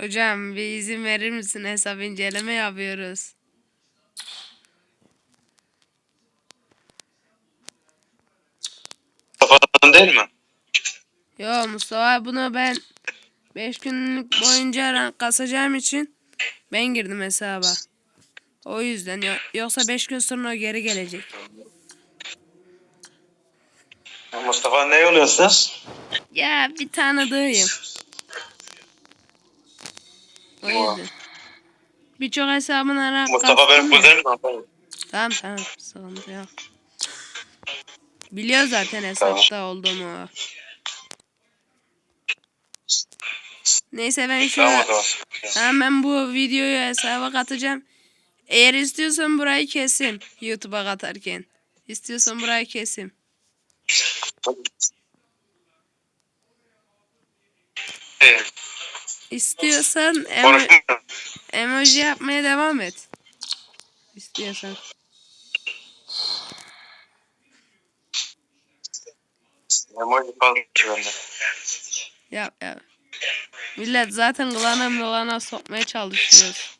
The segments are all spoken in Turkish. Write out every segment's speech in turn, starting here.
Hocam bir izin verir misin? Hesap inceleme yapıyoruz. Kafadan değil mi? Yo Mustafa bunu ben 5 günlük boyunca rank kasacağım için ben girdim hesaba. O yüzden yo- yoksa 5 gün sonra geri gelecek. Mustafa ne oluyorsunuz? Ya bir tanıdığım. O yüzden. Birçok hesabına rank Mustafa benim kuzenim mi? Tamam tamam sıkıntı yok. Biliyor zaten hesapta olduğumu. Neyse ben şu Tamam o zaman. hemen bu videoyu hesaba katacağım. Eğer istiyorsan burayı kesim YouTube'a katarken. İstiyorsan burayı kesim. İyi, İstiyorsan emo emoji yapmaya devam et. İstiyorsan. Emoji fazla ki bende. Yap yap. Millet zaten klana mılana sokmaya çalışıyoruz.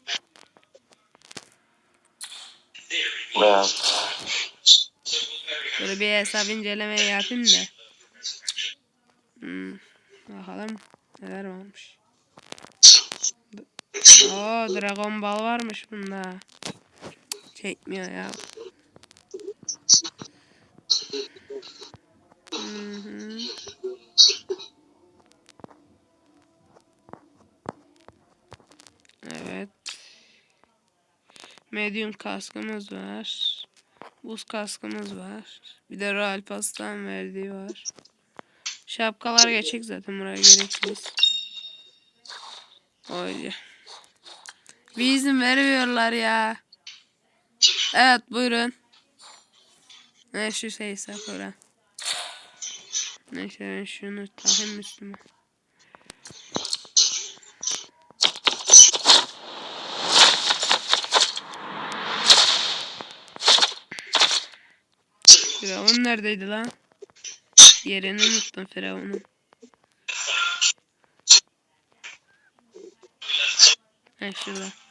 Ya. Böyle bir hesap inceleme yapayım da. Hmm. Bakalım neler varmış. Oo Dragon Ball varmış bunda. Çekmiyor ya. Hı hı. Evet. Medium kaskımız var. Buz kaskımız var. Bir de Royal Pass'tan verdiği var. Şapkalar geçecek zaten buraya gereksiz. Öyle. Bir izin vermiyorlar ya. Evet buyurun. Ne şu şey Sakura. Neyse ben şunu takayım üstüme. Firavun neredeydi lan? Yerini unuttum Firavun'un. Ha şurada.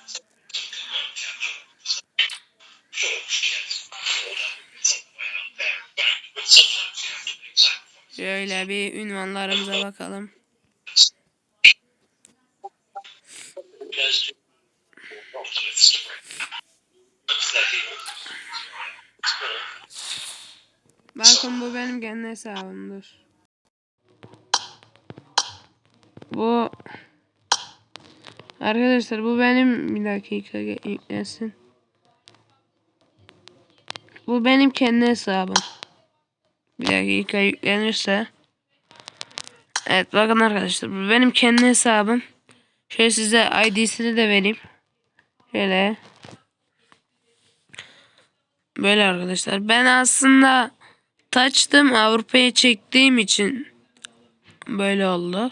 Şöyle bir ünvanlarımıza bakalım. Bakın bu benim kendi hesabımdır. Bu Arkadaşlar bu benim bir dakika yüklensin. Bu benim kendi hesabım. Bir dakika yüklenirse. Evet bakın arkadaşlar bu benim kendi hesabım. Şöyle size ID'sini de vereyim. Şöyle. Böyle arkadaşlar. Ben aslında taçtım Avrupa'ya çektiğim için böyle oldu.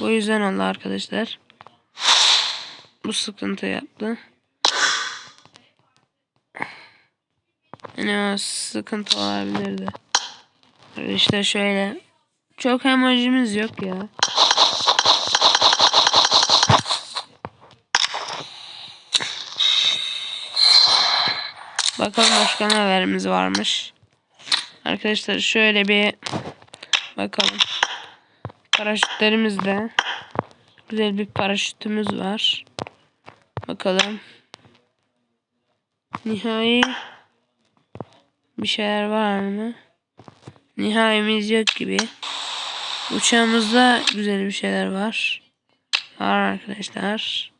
Bu yüzden oldu arkadaşlar. Bu sıkıntı yaptı. Yani sıkıntı olabilirdi. İşte şöyle. Çok emojimiz yok ya. Bakalım başka nelerimiz varmış. Arkadaşlar şöyle bir bakalım. Paraşütlerimizde güzel bir paraşütümüz var. Bakalım. Nihai bir şeyler var mı? Nihayemiz yok gibi. Uçağımızda güzel bir şeyler var. Var arkadaşlar.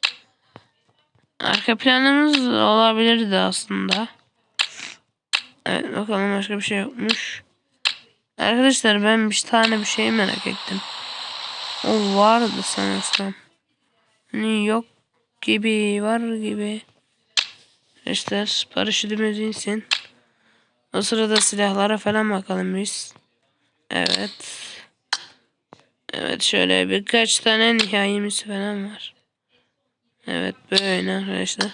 Arka planımız olabilirdi aslında. Evet bakalım başka bir şey yokmuş. Arkadaşlar ben bir tane bir şey merak ettim. O vardı sanırsam. Hani yok gibi var gibi. Arkadaşlar paraşütümüz insin. O sırada silahlara falan bakalım biz. Evet. Evet şöyle birkaç tane nihayemiz falan var. Evet böyle arkadaşlar.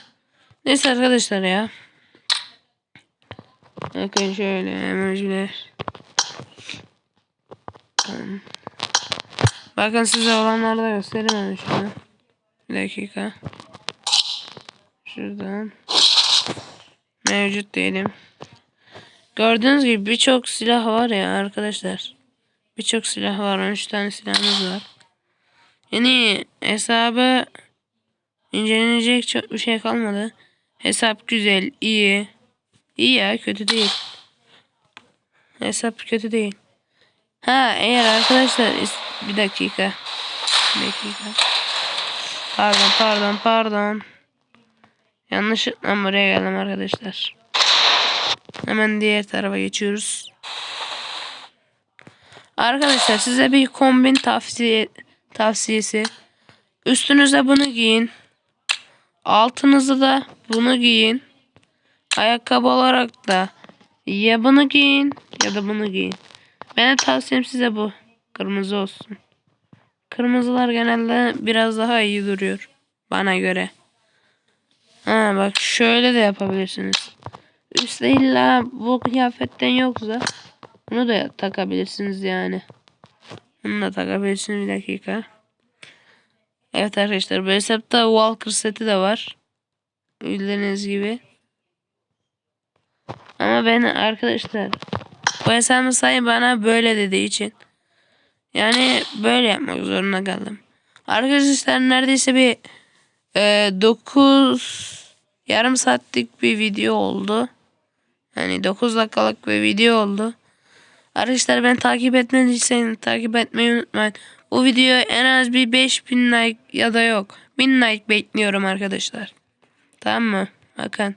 Neyse arkadaşlar ya. Bakın şöyle emojiler. Bakın size olanları da göstereyim hemen şunu. Bir dakika. Şuradan. Mevcut diyelim. Gördüğünüz gibi birçok silah var ya arkadaşlar. Birçok silah var. 13 tane silahımız var. Yani hesabı incelenecek çok bir şey kalmadı. Hesap güzel, iyi. İyi ya, kötü değil. Hesap kötü değil. Ha eğer arkadaşlar bir dakika. Bir dakika. Pardon pardon pardon. Yanlışlıkla buraya geldim arkadaşlar. Hemen diğer tarafa geçiyoruz. Arkadaşlar size bir kombin tavsiye tavsiyesi. Üstünüze bunu giyin. Altınızı da bunu giyin. Ayakkabı olarak da ya bunu giyin ya da bunu giyin. Benim tavsiyem size bu. Kırmızı olsun. Kırmızılar genelde biraz daha iyi duruyor. Bana göre. Ha bak şöyle de yapabilirsiniz. Üstte illa bu kıyafetten yoksa bunu da takabilirsiniz yani. Bunu da takabilirsiniz bir dakika. Evet arkadaşlar bu hesapta Walker seti de var. Bildiğiniz gibi. Ama ben arkadaşlar bu hesabın sayı bana böyle dediği için yani böyle yapmak zorunda kaldım. Arkadaşlar neredeyse bir e, 9 yarım saatlik bir video oldu. Yani 9 dakikalık bir video oldu. Arkadaşlar ben takip etmediyseniz takip etmeyi unutmayın. Bu videoya en az bir 5000 like ya da yok. 1000 like bekliyorum arkadaşlar. Tamam mı? Bakın.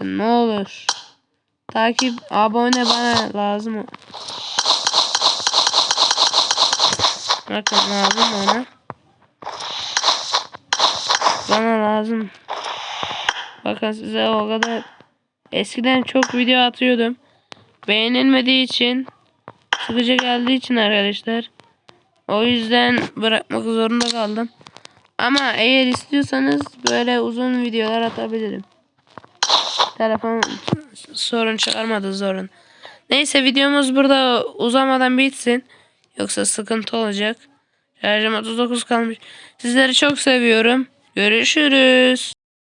Ne olur. Takip, abone bana lazım. Bakın lazım bana. Bana lazım. Bakın size o kadar eskiden çok video atıyordum. Beğenilmediği için sıkıcı geldiği için arkadaşlar. O yüzden bırakmak zorunda kaldım. Ama eğer istiyorsanız böyle uzun videolar atabilirim. Telefon sorun çıkarmadı zorun. Neyse videomuz burada uzamadan bitsin. Yoksa sıkıntı olacak. Şarjım 39 kalmış. Sizleri çok seviyorum. Görüşürüz.